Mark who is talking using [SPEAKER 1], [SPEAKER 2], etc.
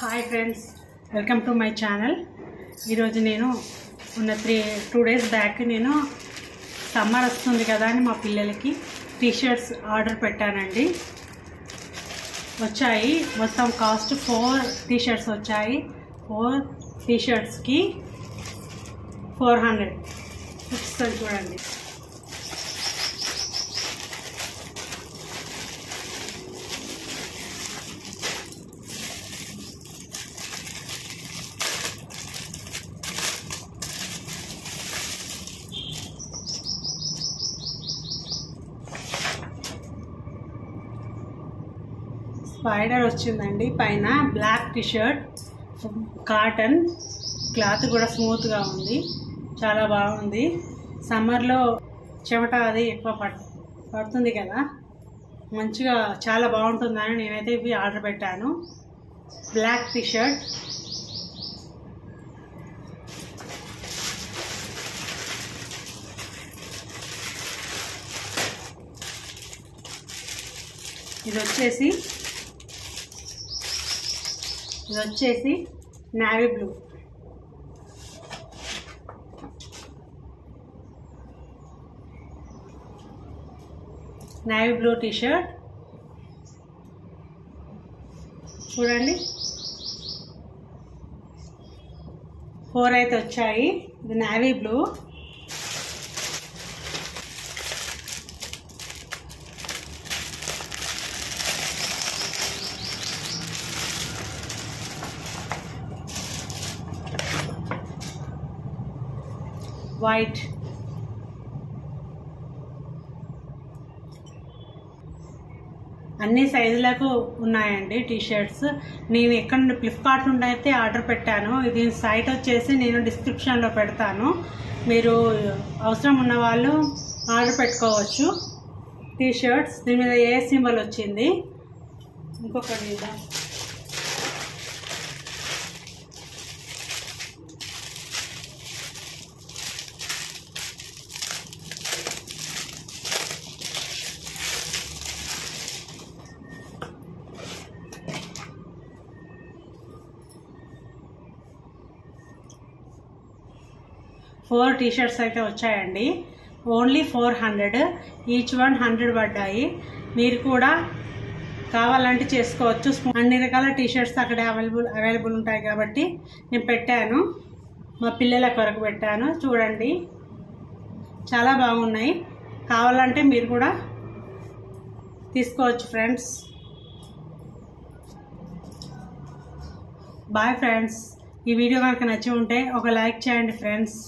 [SPEAKER 1] Hi friends welcome to my channel ఈరోజు నేను ఉన్న త్రీ టూ డేస్ బ్యాక్ నేను సమ్మర్ వస్తుంది కదా అని మా పిల్లలకి టీ షర్ట్స్ ఆర్డర్ పెట్టానండి. వచ్చాయి. మొత్తం కాస్ట్ ఫోర్ టీషర్ట్స్ వచ్చాయి. ఫోర్ టీషర్ట్స్కి ఫోర్ హండ్రెడ్. చూపిస్తాను చూడండి. స్పైడర్ వచ్చిందండి. పైన బ్లాక్ టీషర్ట్ కాటన్ క్లాత్ కూడా స్మూత్గా ఉంది. చాలా బాగుంది. సమ్మర్లో చెమట అది ఎక్కువ పట్ పడుతుంది కదా? మంచిగా చాలా బాగుంటుందని నేనైతే ఇవి ఆర్డర్ పెట్టాను. Black T shirt. ఇది వచ్చేసి ఇది వచ్చేసి navy blue navy blue T shirt చూడండి. ఫోర్ అయితే వచ్చాయి. ఇది నావీ బ్లూ వైట్ అన్ని సైజులకు ఉన్నాయండి టీ షర్ట్స్ నేను ఎక్కడ నుండి ఫ్లిప్కార్ట్ నుండి అయితే ఆర్డర్ పెట్టాను. ఇది సైట్ వచ్చేసి నేను డిస్క్రిప్షన్లో పెడతాను. మీరు అవసరం ఉన్న వాళ్ళు ఆర్డర్ పెట్టుకోవచ్చు. టీ షర్ట్స్ దీని మీద ఏ సింబల్ వచ్చింది? ఇంకొకటి ఫోర్ టీ షర్ట్స్ అయితే వచ్చాయండి. Only four hundred. Each one hundred పడ్డాయి. మీరు కూడా కావాలంటే చేసుకోవచ్చు. అన్ని రకాల టీ షర్ట్స్ అక్కడ అవైలబుల్ అవైలబుల్ ఉంటాయి కాబట్టి నేను పెట్టాను. మా పిల్లల కొరకు పెట్టాను. చూడండి. చాలా బాగున్నాయి. కావాలంటే మీరు కూడా తీసుకోవచ్చు ఫ్రెండ్స్. Bye friends. ఈ వీడియో కనుక నచ్చి ఉంటే ఒక లైక్ చేయండి ఫ్రెండ్స్.